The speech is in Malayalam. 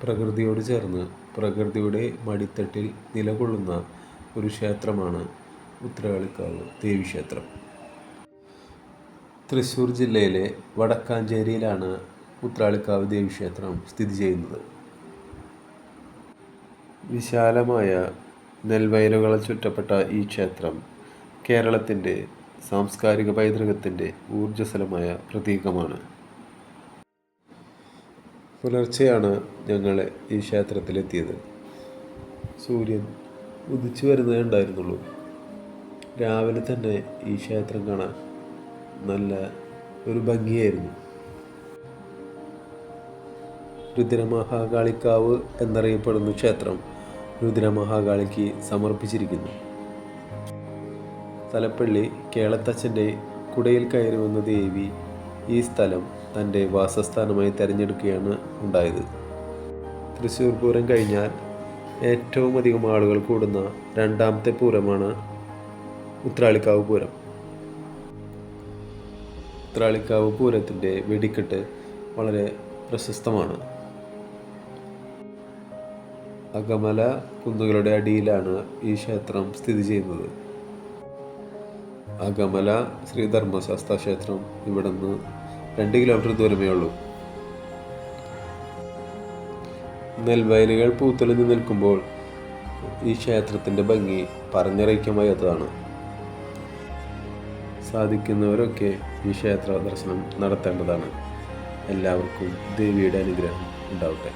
പ്രകൃതിയോട് ചേർന്ന് പ്രകൃതിയുടെ മടിത്തട്ടിൽ നിലകൊള്ളുന്ന ഒരു ക്ഷേത്രമാണ് ഉത്രകളിക്കാവ് ദേവീക്ഷേത്രം തൃശ്ശൂർ ജില്ലയിലെ വടക്കാഞ്ചേരിയിലാണ് ഉത്രാളിക്കാവ് ദേവീക്ഷേത്രം സ്ഥിതി ചെയ്യുന്നത്. വിശാലമായ നെൽവയലുകളെ ചുറ്റപ്പെട്ട ഈ ക്ഷേത്രം കേരളത്തിന്റെ സാംസ്കാരിക പൈതൃകത്തിന്റെ ഊർജസ്വലമായ പ്രതീകമാണ്. പുലർച്ചെയാണ് ഞങ്ങൾ ഈ ക്ഷേത്രത്തിലെത്തിയത്. സൂര്യൻ ഉദിച്ചു വരുന്നതേ ഉണ്ടായിരുന്നുള്ളൂ. രാവിലെ തന്നെ ഈ ക്ഷേത്രം കാണാൻ നല്ല ഒരു ഭംഗിയായിരുന്നു. രുദ്രമഹാകാളിക്കാവ് എന്നറിയപ്പെടുന്ന ക്ഷേത്രം രുദ്രമഹാകാളിക്ക് സമർപ്പിച്ചിരിക്കുന്നു. തലപ്പള്ളി കേളത്തച്ഛന്റെ കുടയിൽ കയറി വന്ന ദേവി ഈ സ്ഥലം തന്റെ വാസസ്ഥാനമായി തിരഞ്ഞെടുക്കുകയാണ് ഉണ്ടായത്. തൃശ്ശൂർ പൂരം കഴിഞ്ഞാൽ ഏറ്റവും അധികം ആളുകൾ കൂടുന്ന രണ്ടാമത്തെ പൂരമാണ് ഉത്രാളിക്കാവ് പൂരം. ഉത്രാളിക്കാവ് പൂരത്തിന്റെ വെടിക്കെട്ട് വളരെ പ്രശസ്തമാണ്. അകമല കുന്നുകളുടെ അടിയിലാണ് ഈ ക്ഷേത്രം സ്ഥിതി ചെയ്യുന്നത്. അകമല ഗമല ശ്രീധർമ്മശാസ്ത്ര ക്ഷേത്രം ഇവിടെ നിന്ന് രണ്ട് കിലോമീറ്റർ ദൂരമേ ഉള്ളൂ. നെൽവയലുകൾ പൂത്തെളിഞ്ഞു നിൽക്കുമ്പോൾ ഈ ക്ഷേത്രത്തിന്റെ ഭംഗി പറഞ്ഞറിയിക്കാൻ വയ്യാത്തതാണ് സാധിക്കുന്നവരൊക്കെ ഈ ക്ഷേത്ര ദർശനം നടത്തേണ്ടതാണ്. എല്ലാവർക്കും ദേവിയുടെ അനുഗ്രഹം ഉണ്ടാവട്ടെ.